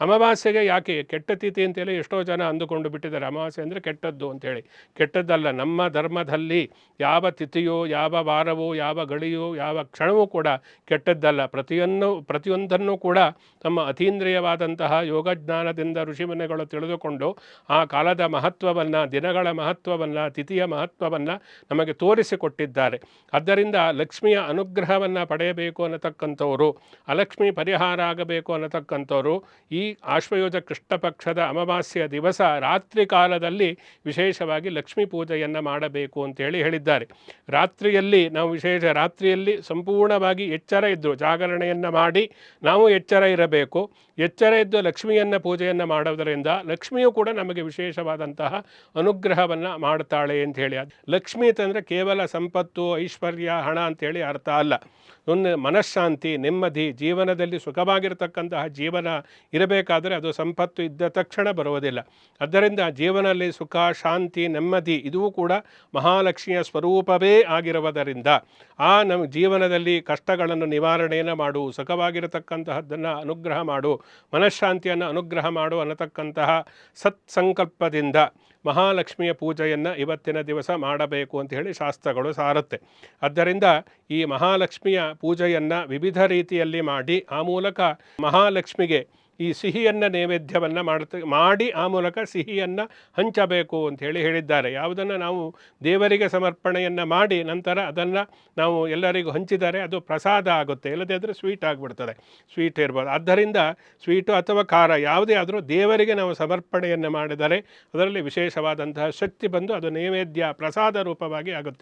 ಅಮಾವಾಸ್ಯೆಗೆ ಯಾಕೆ? ಕೆಟ್ಟ ತಿಥಿ ಅಂತೇಳಿ ಎಷ್ಟೋ ಜನ ಅಂದುಕೊಂಡು ಬಿಟ್ಟಿದ್ದಾರೆ. ಅಮಾವಾಸ್ಯೆ ಅಂದರೆ ಕೆಟ್ಟದ್ದು ಅಂತೇಳಿ ಕೆಟ್ಟದ್ದಲ್ಲ, ನಮ್ಮ ಧರ್ಮದಲ್ಲಿ ಯಾವ ತಿಥಿಯೋ, ಯಾವ ವಾರವೋ, ಯಾವ ಗಳಿಯೋ, ಯಾವ ಕ್ಷಣವೂ ಕೂಡ ಕೆಟ್ಟದ್ದಲ್ಲ. ಪ್ರತಿಯೊಂದು, ಪ್ರತಿಯೊಂದನ್ನು ಕೂಡ ತಮ್ಮ ಅತೀಂದ್ರಿಯವಾದಂತಹ ಯೋಗಜ್ಞಾನದಿಂದ ಋಷಿಮನೆಗಳು ತಿಳಿದುಕೊಂಡು ಆ ಕಾಲದ ಮಹತ್ವವನ್ನು, ದಿನಗಳ ಮಹತ್ವವನ್ನು, ತಿಥಿಯ ಮಹತ್ವವನ್ನು ನಮಗೆ ತೋರಿಸಿಕೊಟ್ಟಿದ್ದಾರೆ. ಆದ್ದರಿಂದ ಲಕ್ಷ್ಮಿಯ ಅನುಗ್ರಹವನ್ನು ಪಡೆಯಬೇಕು ಅನ್ನತಕ್ಕಂಥವರು, ಅಲಕ್ಷ್ಮಿ ಪರಿಹಾರ ಆಗಬೇಕು ಅನ್ನತಕ್ಕಂಥವರು ಈ ಆಶ್ವಯೋಜ ಕೃಷ್ಣ ಪಕ್ಷದ ಅಮಾವಾಸ್ಯೆಯ ದಿವಸ ರಾತ್ರಿ ಕಾಲದಲ್ಲಿ ವಿಶೇಷವಾಗಿ ಲಕ್ಷ್ಮೀ ಪೂಜೆಯನ್ನು ಮಾಡಬೇಕು ಅಂತೇಳಿ ಹೇಳಿದ್ದಾರೆ. ರಾತ್ರಿಯಲ್ಲಿ ನಾವು ವಿಶೇಷ ರಾತ್ರಿಯಲ್ಲಿ ಸಂಪೂರ್ಣವಾಗಿ ಎಚ್ಚರ ಇದ್ದು ಜಾಗರಣೆಯನ್ನು ಮಾಡಿ ನಾವು ಎಚ್ಚರ ಇರಬೇಕು. ಎಚ್ಚರ ಇದ್ದು ಲಕ್ಷ್ಮಿಯನ್ನು ಪೂಜೆಯನ್ನು ಮಾಡೋದರಿಂದ ಲಕ್ಷ್ಮಿಯು ಕೂಡ ನಮಗೆ ವಿಶೇಷವಾದಂತಹ ಅನುಗ್ರಹವನ್ನು ಮಾಡ್ತಾಳೆ ಅಂತ ಹೇಳಿ ಅದು ಲಕ್ಷ್ಮಿ ಅಂತಂದರೆ ಕೇವಲ ಸಂಪತ್ತು, ಐಶ್ವರ್ಯ, ಹಣ ಅಂತೇಳಿ ಅರ್ಥ ಅಲ್ಲ. ಒಂದು ಮನಃಶಾಂತಿ, ನೆಮ್ಮದಿ, ಜೀವನದಲ್ಲಿ ಸುಖವಾಗಿರತಕ್ಕಂತಹ ಜೀವನ ಇರಬೇಕಾದರೆ ಅದು ಸಂಪತ್ತು ಇದ್ದ ತಕ್ಷಣ ಬರುವುದಿಲ್ಲ. ಆದ್ದರಿಂದ ಜೀವನದಲ್ಲಿ ಸುಖ, ಶಾಂತಿ, ನೆಮ್ಮದಿ ಇದೂ ಕೂಡ ಮಹಾಲಕ್ಷ್ಮಿಯ ಸ್ವರೂಪವೇ ಆಗಿರುವುದರಿಂದ ಆ ನಮ್ಮ ಜೀವನದಲ್ಲಿ ಕಷ್ಟಗಳನ್ನು ನಿವಾರಣೆಯನ್ನು ಮಾಡು, ಸುಖವಾಗಿರತಕ್ಕಂತಹದ್ದನ್ನು ಅನುಗ್ರಹ ಮಾಡು, ಮನಃಶಾಂತಿಯನ್ನು ಅನುಗ್ರಹ ಮಾಡು ಅನ್ನತಕ್ಕಂತಹ ಸತ್ಸಂಕಲ್ಪದಿಂದ ಮಹಾಲಕ್ಷ್ಮಿಯ ಪೂಜೆಯನ್ನು ಇವತ್ತಿನ ದಿವಸ ಮಾಡಬೇಕು ಅಂತ ಹೇಳಿ ಶಾಸ್ತ್ರಗಳು ಸಾರುತ್ತೆ. ಆದ್ದರಿಂದ ಈ ಮಹಾಲಕ್ಷ್ಮಿಯ ಪೂಜೆಯನ್ನು ವಿವಿಧ ರೀತಿಯಲ್ಲಿ ಮಾಡಿ ಆ ಮೂಲಕ ಮಹಾಲಕ್ಷ್ಮಿಗೆ ಈ ಸಿಹಿಯನ್ನು ನೈವೇದ್ಯವನ್ನು ಮಾಡ್ತ, ಮಾಡಿ ಆ ಮೂಲಕ ಸಿಹಿಯನ್ನು ಹಂಚಬೇಕು ಅಂತ ಹೇಳಿ ಹೇಳಿದ್ದಾರೆ. ಯಾವುದನ್ನು ನಾವು ದೇವರಿಗೆ ಸಮರ್ಪಣೆಯನ್ನು ಮಾಡಿ ನಂತರ ಅದನ್ನು ನಾವು ಎಲ್ಲರಿಗೂ ಹಂಚಿದರೆ ಅದು ಪ್ರಸಾದ ಆಗುತ್ತೆ. ಇಲ್ಲದೇ ಆದರೆ ಸ್ವೀಟ್ ಆಗಿಬಿಡ್ತದೆ. ಸ್ವೀಟ್ ಇರ್ಬೋದು. ಆದ್ದರಿಂದ ಸ್ವೀಟು ಅಥವಾ ಖಾರ ಯಾವುದೇ ಆದರೂ ದೇವರಿಗೆ ನಾವು ಸಮರ್ಪಣೆಯನ್ನು ಮಾಡಿದರೆ ಅದರಲ್ಲಿ ವಿಶೇಷವಾದಂತಹ ಶಕ್ತಿ ಬಂದು ಅದು ನೈವೇದ್ಯ ಪ್ರಸಾದ ರೂಪವಾಗಿ ಆಗುತ್ತೆ.